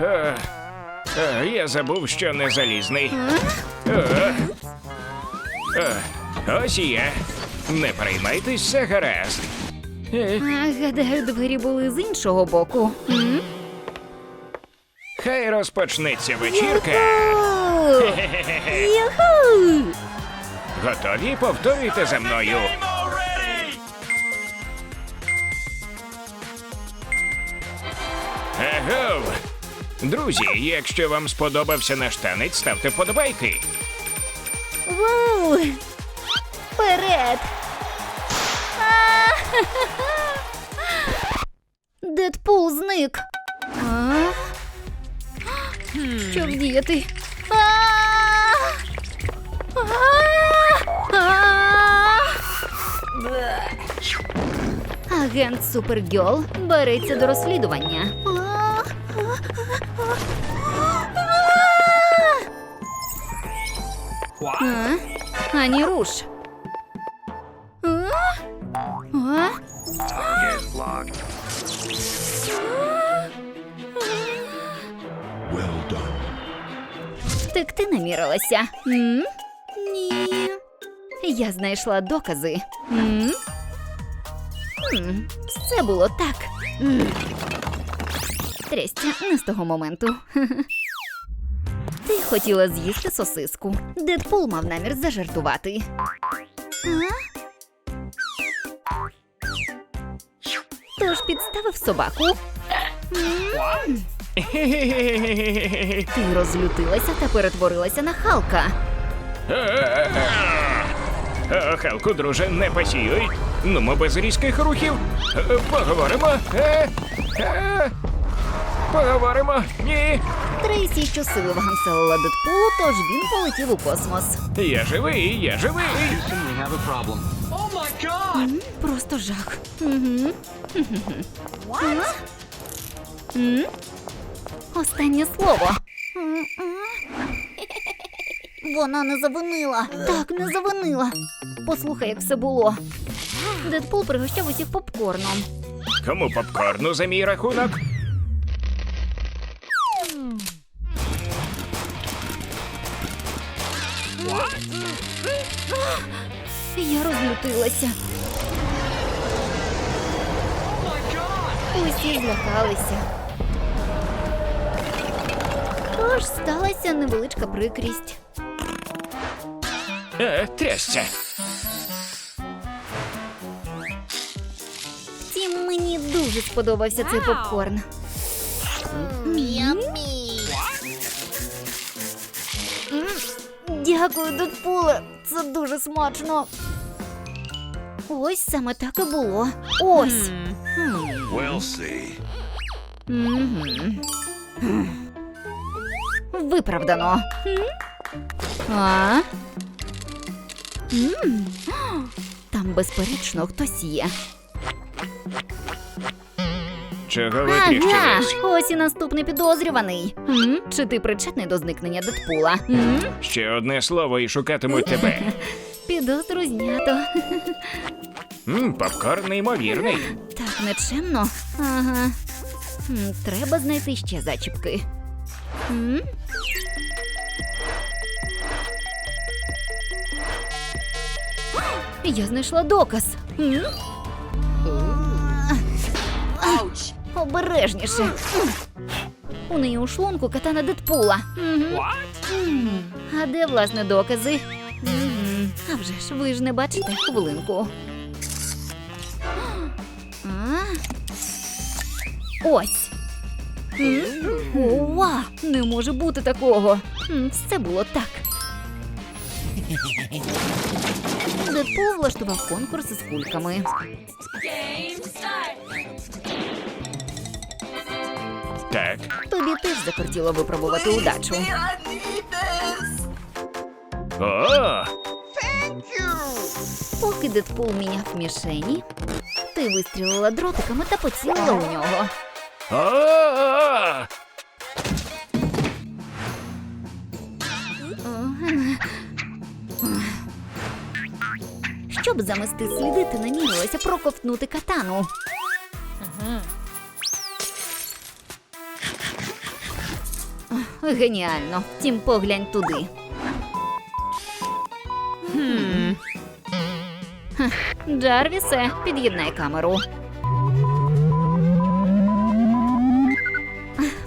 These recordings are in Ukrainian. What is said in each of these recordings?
Е, Я забув, що не залізний. О, о, Ось і я. Не переймайтесь, все гаразд. Е, а, гадаю, двері були з іншого боку. М? Хай розпочнеться вечірка. Юху! Юху! Готові? Повторюйте за мною. Друзі, якщо вам сподобався наш танець, ставте вподобайки. Вау! Вперед! Дедпул зник. А? Що вдіяти? А! А! А! Агент Супергьол береться до розслідування. Ані руш. А? А? Втекти намірилася. М? Ні. Я знайшла докази. М? М, Все було так. М. Трястя не з того моменту. Ти хотіла з'їсти сосиску. Дедпул мав намір зажартувати. Тож підставив собаку. Ти розлютилася та перетворилася на Халка. О, Халку, друже, не посіюй. Ну, ми без різких рухів. Е, Поговоримо. Е, е, Поговоримо. Ні. Трейсі щосили ваганселила Дедпулу, тож він полетів у космос. Я живий, я живий. Oh! М, Просто жах. Угу. М? Останнє слово. Вона не завинила. Так, не завинила. Послухай, як все було. Дедпул пригощав усіх попкорном. Кому попкорну за мій рахунок? Розлютилася. Усі злякалися. Тож сталася невеличка прикрість. Е, трясся. Втім, мені дуже сподобався цей попкорн. Дякую, Дедпуле. Це дуже смачно. Ось саме так і було. Ось. We'll see. Виправдано. А? М. Там, безперечно, хтось є. Чого ви Ага, тріщились? ось і наступний підозрюваний. М? Чи ти причетний до зникнення Дедпула? М? Ще одне слово і шукатимуть тебе. Підозру знято. М, попкорн неймовірний. Так нечемно. Ага. М, Треба знайти ще зачіпки. М? Я знайшла доказ. М? Ouch! Обережніше. У неї у шлунку катана Дедпула. Мгм. А де власне докази? М, А вже ж ви ж не бачите хвилинку. А? Ось. Ова! Не може бути такого. Все було так. Дедпул влаштував конкурс із кульками. Так. Тобі теж закортіло випробувати удачу. О, Поки Дедпул міняв мішені, ти вистрілила дротиками та поцілила у нього. Щоб замести сліди, ти намірилася проковтнути катану. Геніально. Втім, поглянь туди. Джарвісе, під'єднай камеру.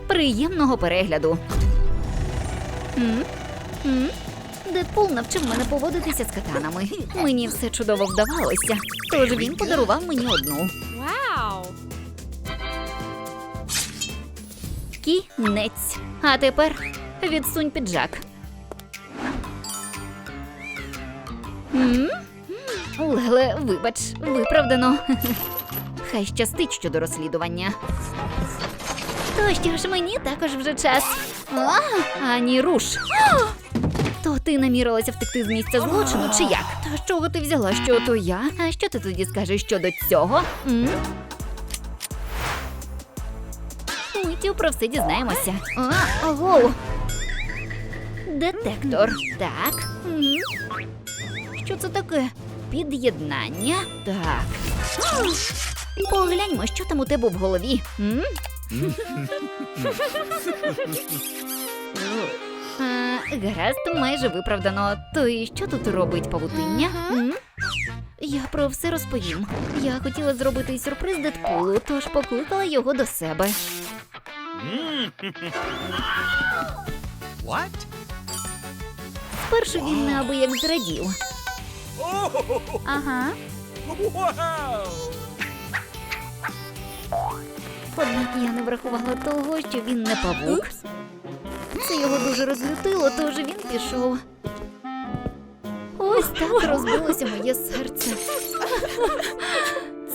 Приємного перегляду. М? М? Дедпул навчив мене поводитися з катанами. Мені все чудово вдавалося, тож він подарував мені одну. Wow. Кінець. А тепер відсунь піджак. Леле, вибач, виправдано. Хай щастить щодо розслідування. То що ж мені також вже час. А, ані руш. То ти намірилася втекти з місця злочину, чи як? Та з чого ти взяла, що то я? А що ти тоді скажеш щодо цього? М? Миттю про все дізнаємося. А, ого. Детектор. Так. Що це таке? Під'єднання. Так. Погляньмо, що там у тебе в голові. М? А, гаразд, майже виправдано. То і що тут робить павутиння? М? Я про все розповім. Я хотіла зробити сюрприз Дедпулу, тож покликала його до себе. What? Спершу він неабияк зрадів. Ага. Однак я не врахувала того, що він не павук. Це його дуже розлютило, тож він пішов. Ось так розбилося моє серце.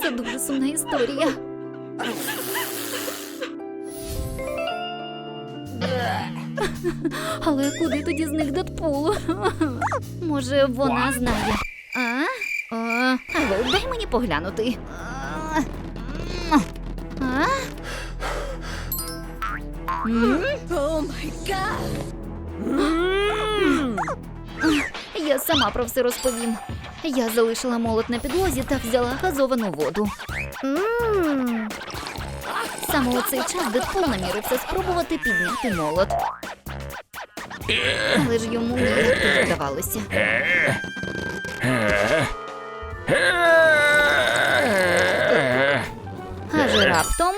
Це дуже сумна історія. Але куди тоді зник Дедпул? Може, вона знає. А? А? Дай мені поглянути. А? Я сама про все розповім. Я залишила молот на підлозі та взяла газовану воду. Саме у цей час Дедпул намірився спробувати підняти молот. Але ж йому не вдавалося. Аж раптом.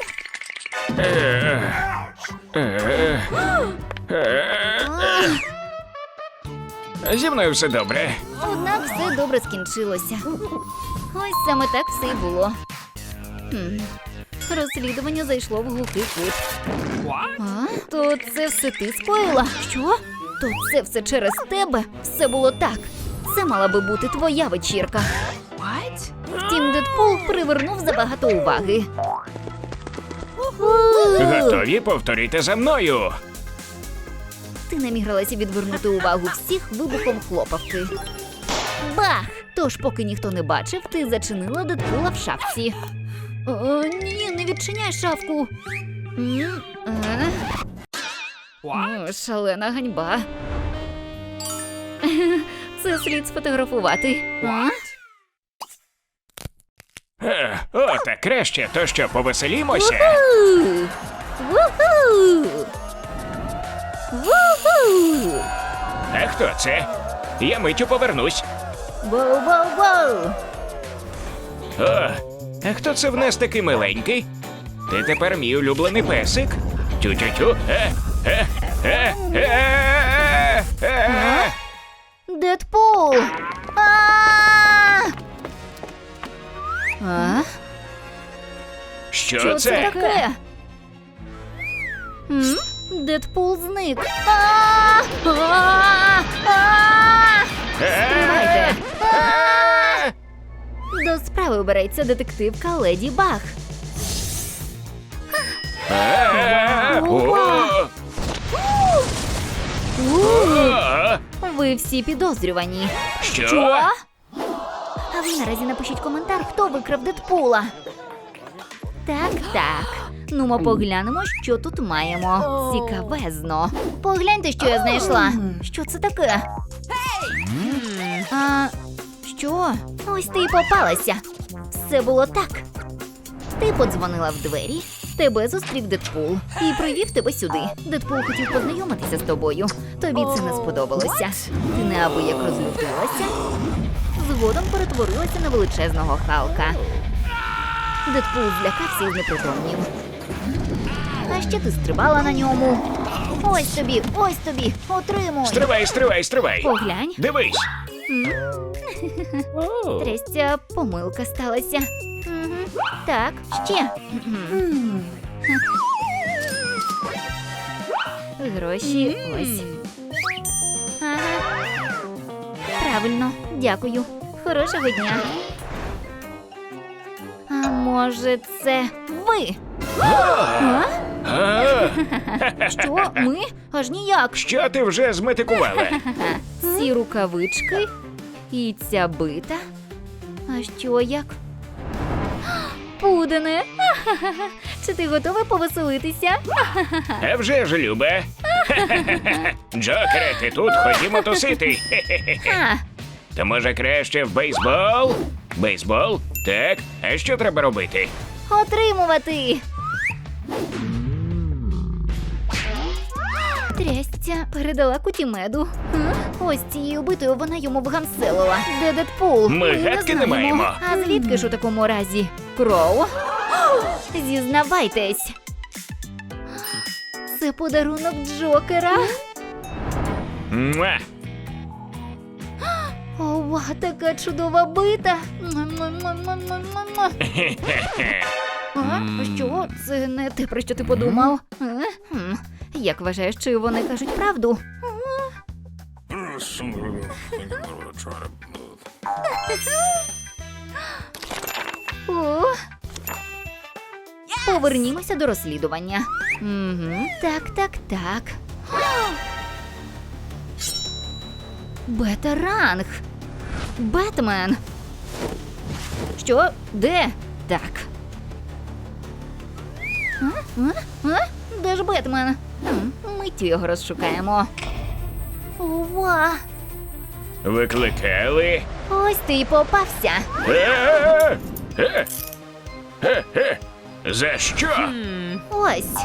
Зі мною все добре. Однак все добре скінчилося. Ось саме так все й було. Хм. Розслідування зайшло в глухий кут. А? То це все ти скоїла? Що? То це все через тебе? Все було так. Це мала би бути твоя вечірка. Привернув забагато уваги. Готові повторити за мною. Ти намігалася відвернути увагу всіх вибухом хлопавки. Бах! Тож, поки ніхто не бачив, ти зачинила Дедпула в шафці. О, ні, не відчиняй шафку. М, е? О, шалена ганьба. Це слід сфотографувати. А? О, так краще, то що, повеселімося? Уху! Вуху! Вуху! А хто це? Я миттю повернусь. Воу-воу-воу! О, а хто це в нас такий миленький? Ти тепер мій улюблений песик. Тю-тю-тю. Е, е, е, е, е, е, е. Дедпул! А! А? Що Що це це? таке? М? Дедпул зник. А! А! А! Стривайте. До справи береться детективка Леді е, о, о, Ви всі підозрювані. Що? А ви наразі напишіть коментар, хто викрав Дедпула. Так, так. Ну, ми поглянемо, що тут маємо. Цікавезно. Погляньте, що я знайшла. Що це таке? А, Що? Ось ти й попалася. Все було так. Ти подзвонила в двері, тебе зустрів Дедпул і привів тебе сюди. Дедпул хотів познайомитися з тобою. Тобі це не сподобалося. Ти неабияк розлютилася. Згодом перетворилася на величезного Халка. Дедпул злякався і знепритомнів. А ще ти стрибала на ньому. Ось тобі, ось тобі, отримуй. Стривай, стривай, стривай. Поглянь. Дивись. Трястя помилка сталася. Мгм. Так, ще. Мгм. Гроші ось. Ага. Правильно, дякую. Хорошого дня. Може, це ви? А? А, Що? Ми? Аж ніяк. що ти вже зметикувала? Ці рукавички і ця бита. А що як? Пудене. Чи ти готова повеселитися? А вже ж, Любе. Джокере, ти тут, ходімо тусити. А, То може краще в бейсбол? Бейсбол? Так. А що треба робити? отримувати. Трястя передала кутімеду. М? Ось цією битою вона йому вгамселила. Де Дедпул? Ми гадки не знаємо. маємо. А звідки ж у такому разі? Кроу? Зізнавайтесь. Це подарунок Джокера. Муа. Ова, така чудова бита. А? Що? Це не те, про що ти подумав. Е? Як вважаєш, чи вони кажуть правду? О. Повернімося до розслідування. Угу. Так, так, так. Бета-ранг. Бетмен. Що? Де? Так. А? А? А? Де ж Бетмен? М, Миттю його розшукаємо. Ова! Викликали. Ось ти й попався. Е, е, е, е. За що? Ось.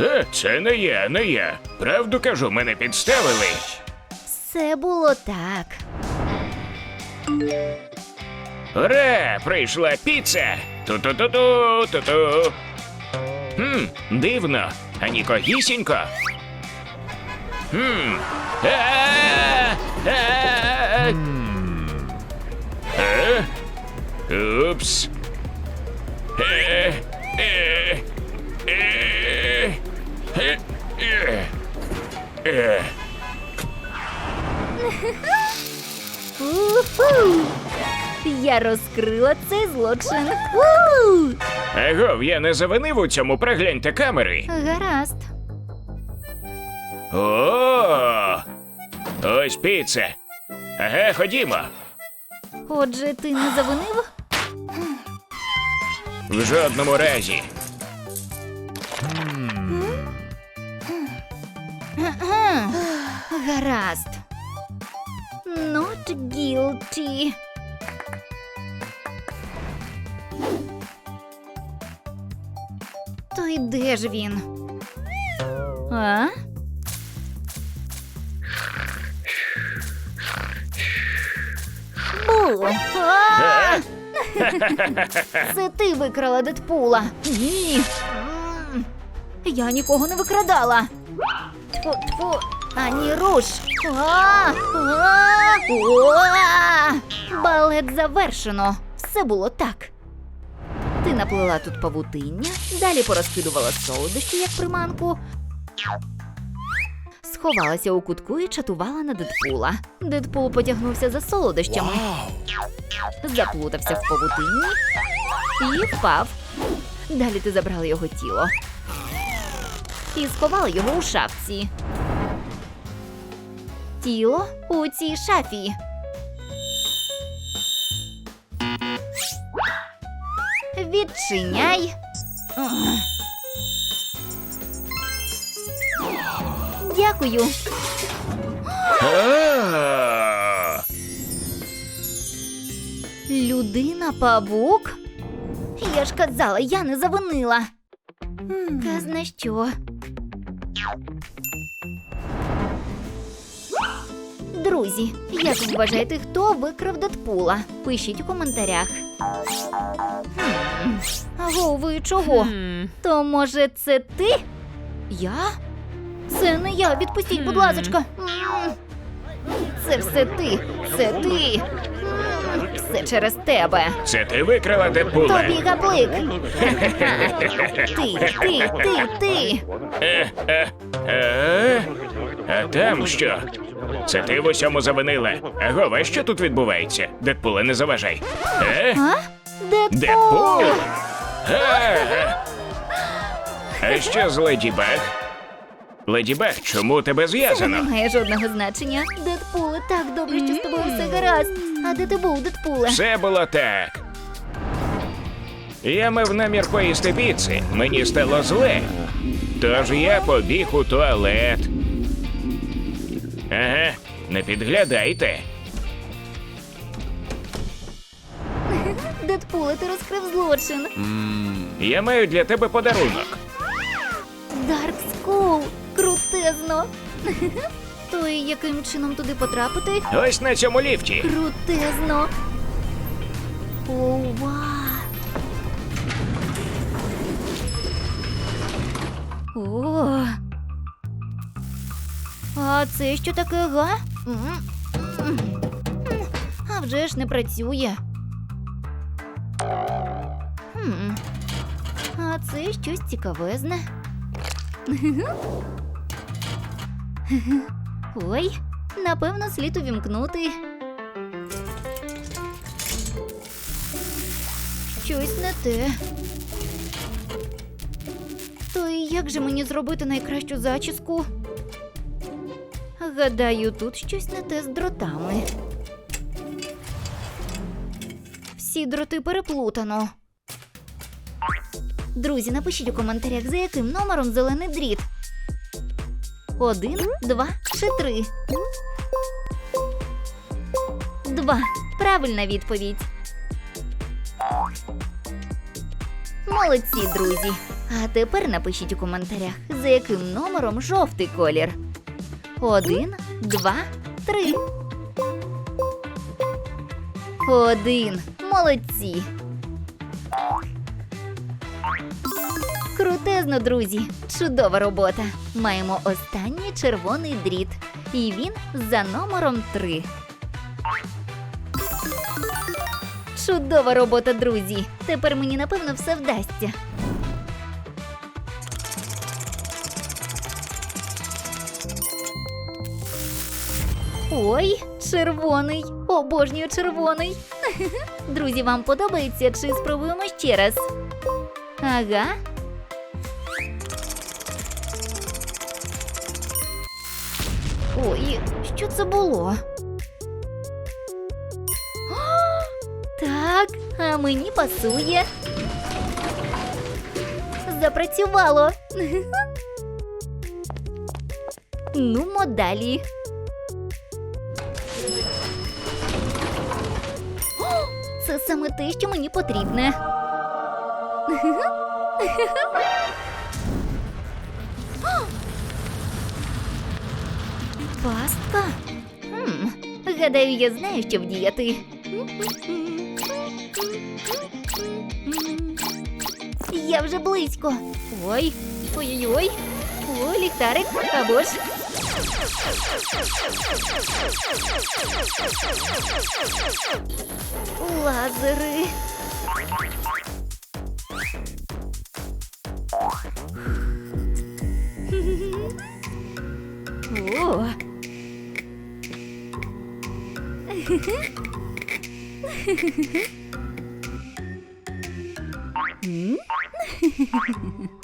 Е, Це не я, не я. Правду кажу, мене підставили. Все було так. Ура! Прийшла піца! Ту-ту-ту-ту, ту-ту. Хм, дивно, а нікогісінько. Хм. А-а-а! А-а-а! Е? Упс. Е, е, е, е, е, е. Я розкрила цей злочин. У! Агов, я не завинив у цьому, пригляньте камери. Гаразд. О! Ось піца. Ага, ходімо. Отже, ти не завинив? В жодному разі. Гаразд. Guilty. То й де ж він? А? Бу! А! Це ти викрала Дедпула. Ні. Я нікого не викрадала. Тьфу, тьфу, ані руш. Балет завершено. Все було так. Ти наплела тут павутиння, далі порозкидувала солодощі, як приманку. Сховалася у кутку і чатувала на Дедпула. Дедпул потягнувся за солодощами, заплутався в павутинні і впав. Далі ти забрала його тіло і сховала його у шафці тіло у цій шафі. Відчиняй. Дякую. Людина павук? Я ж казала, я не завинила. Казна що. Друзі, як ви вважаєте, хто викрав Дедпула? Пишіть у коментарях. Аго, ви чого? То може це ти? Я? Це не я, відпустіть, будь ласочка. Це все ти. Це ти. Все через тебе. Це ти викрила Дедпула? Тобі гаплик. Ти, ти, ти, ти. Е, е, е? А там що? Це ти в усьому завинила. Агова, що тут відбувається? Дедпуле, не заважай. Е? А? Дедпул. Дедпул? Е? А що з Леді Баг? Леді Баг, чому тебе Це зв'язано? не має жодного значення. Дедпуле, так добре, що з тобою все гаразд. А де ти був, Дедпуле? Все було так. Я мав намір поїсти піци. Мені стало зле. Тож я побіг у туалет. Ага, не підглядайте. Дедпуле, ти розкрив злочин. Я маю для тебе подарунок. Дарк Скул. Крутезно. То і яким чином туди потрапити? Ось на цьому ліфті. Крутезно. Ова. О. А це що таке, га? А вже ж не працює. А це щось цікавезне. Ой, напевно, слід увімкнути. Щось не те. То і як же мені зробити найкращу зачіску? Гадаю, тут щось не те з дротами. Всі дроти переплутано. Друзі, напишіть у коментарях, за яким номером зелений дріт. Один, два чи три. Два. Правильна відповідь. Молодці, друзі. А тепер напишіть у коментарях, за яким номером жовтий колір. Один, два, три. Один. Молодці. Крутезно, друзі. Чудова робота. Маємо останній червоний дріт. І він за номером 3. Чудова робота, друзі. Тепер мені напевно все вдасться. Ой, червоний. Обожнюю червоний. Друзі, вам подобається чи спробуємо ще раз? Ага. Ой, що це було? О, так, а мені пасує. Запрацювало. Нумо далі. Саме те, що мені потрібне. Пастка? Хм, гадаю, я знаю, що вдіяти. Я вже близько. Ой, ой-ой-ой. О, ліхтарик, або ж. Лазери. О.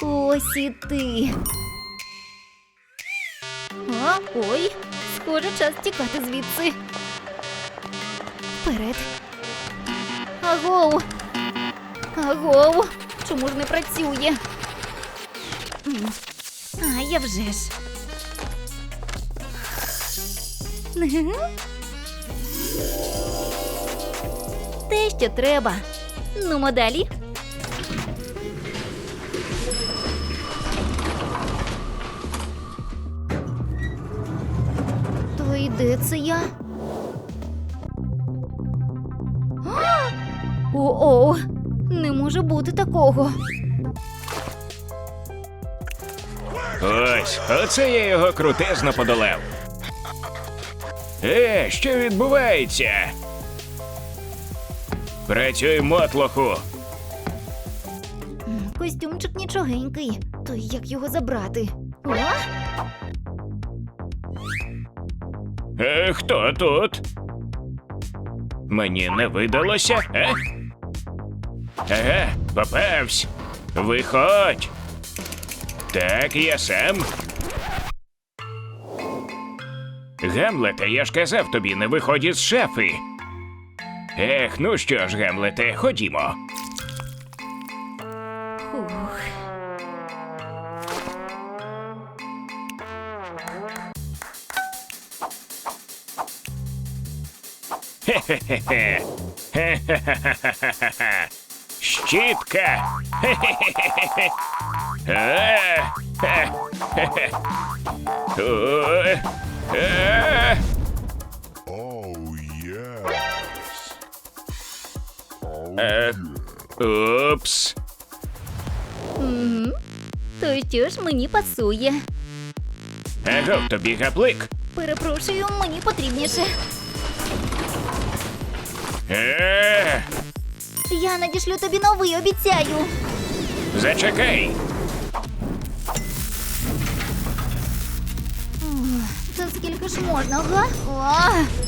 Ось і ти. Ой, схоже, час тікати звідси. Вперед. Агоу. Агоу. Чому ж не працює? А, я вже ж. Те, що треба. Ну, далі. Де це я? О-о, не може бути такого. Ось, оце я його крутезно подолав. Е, що відбувається? Працюй, мотлоху. Костюмчик нічогенький. То як його забрати? О? Е, хто тут? Мені не видалося, е? Ага, попавсь. Виходь. Так, я сам. Гамлете, я ж казав тобі, не виходь із шафи. Ех, ну що ж, Гамлете, ходімо. Хе-хе-хе. Хе-хе-хе-хе-хе. Щітка. Хе-хе-хе-хе. Е, хе-хе-хе. Ой. Е. Oh, yes. Е. Упс. Мгм. То що ж мені пасує? Агов тобі гаплик. Перепрошую, мені потрібніше. Е. Я надішлю тобі новий, обіцяю. Зачекай. Та скільки ж можна, га? О!